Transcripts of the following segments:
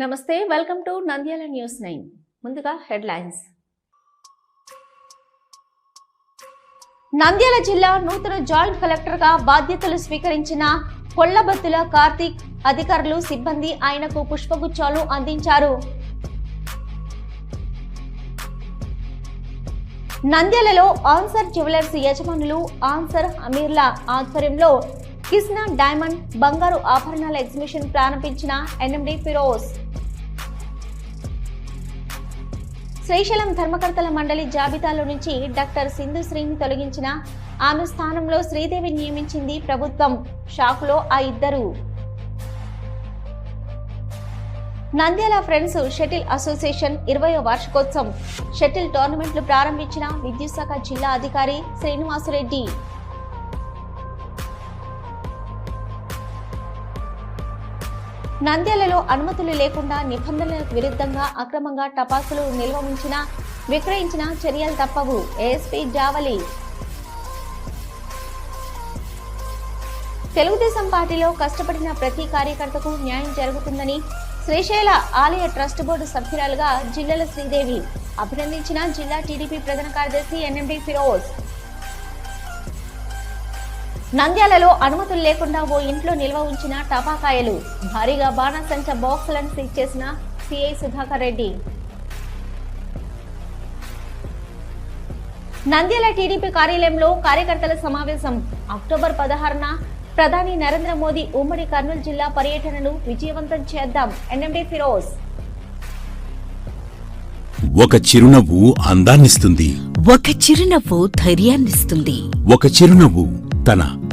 నమస్తే welcome to Nandyal news nine. ముందుగా headlines. Nandyal జిల్లా నూతన జాయింట్ కలెక్టర్గా బాధ్యతలు స్వీకరించిన కొల్లబత్తుల కార్తీక్ అధికారులు సిబ్బంది ఆయనకు పుష్పగుచ్చాలు అందించారు. నంద్యాలలో ఆన్సర్ జ్యువెలర్స్ యజమానులు ఆన్సర్ అమీర్ల ఆధ్వర్యంలో కృష్ణ డైమండ్ బంగారు ఆభరణాల ఎగ్జిబిషన్ ప్రారంభించిన ఎన్ఎండి ఫిరోజ్. శ్రీశైలం ధర్మకర్తల మండలి జాబితాలో నుంచి డాక్టర్ సింధు శ్రీని తొలగించిన ఆమె స్థానంలో శ్రీదేవి నియమించింది ప్రభుత్వం. షాక్లో ఆ ఇద్దరు. నంద్యాల ఫ్రెండ్స్ షటిల్ అసోసియేషన్ ఇరవయో వార్షికోత్సవం. షటిల్ టోర్నమెంట్లు ప్రారంభించిన విద్యుత్ శాఖ జిల్లా అధికారి శ్రీనివాసురెడ్డి. నంద్యాలలో అనుమతులు లేకుండా నిబంధనలకు విరుద్ధంగా అక్రమంగా టపాసులు నిల్వ ఉంచిన విక్రయించిన చర్యలు తప్పవు. ఏఎస్పీ జావలి. తెలుగుదేశం పార్టీలో కష్టపడిన ప్రతి కార్యకర్తకు న్యాయం జరుగుతుందని శ్రీశైల ఆలయ ట్రస్ట్ బోర్డు సభ్యురాలుగా జిల్లల శ్రీదేవి అభినందించిన జిల్లా టీడీపీ ప్రధాన కార్యదర్శి ఎన్ఎండి ఫిరోజ్. నంద్యాలలో అనుమతులు లేకుండా ఓ ఇంట్లో నిల్వ ఉంచిన టపాకాయలు. భారీగా బాణాసంచ బాక్సులను సీజ్ చేసిన సిఐ సుధాకర్ రెడ్డి. నంద్యాల టీడీపీ కార్యాలయంలో కార్యకర్తల సమావేశం. అక్టోబర్ పదహారున ప్రధాని నరేంద్ర మోదీ ఉమ్మడి కర్నూలు జిల్లా పర్యటనను విజయవంతం చేద్దాం. ఎన్ఎండి ఫిరోజ్. ఒక చిరునవ్వు అందాన్నిస్తుంది. ఒక చిరునవ్వు ధైర్యాన్నిస్తుంది. ఒక చిరునవ్వు తన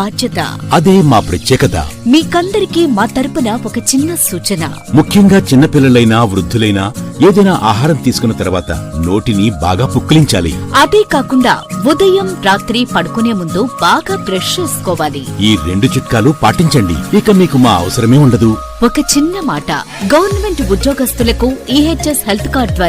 బాధ్యత. అదే మా ప్రత్యేకత. మీకందరికీ మా తరపున ఒక చిన్న సూచన. ముఖ్యంగా చిన్నపిల్లలైనా వృద్ధులైనా ఏదైనా ఆహారం తీసుకున్న తర్వాత నోటిని బాగా పుక్కిలించాలి. అదే కాకుండా ఉదయం రాత్రి పడుకునే ముందు బాగా బ్రష్ చేసుకోవాలి. ఈ రెండు చిట్కాలు పాటించండి. ఇక మీకు మా అవసరమే ఉండదు. ఒక చిన్న మాట. గవర్నమెంట్ ఉద్యోగస్తులకు ఈహెచ్ఎస్ హెల్త్ కార్డ్ ద్వారా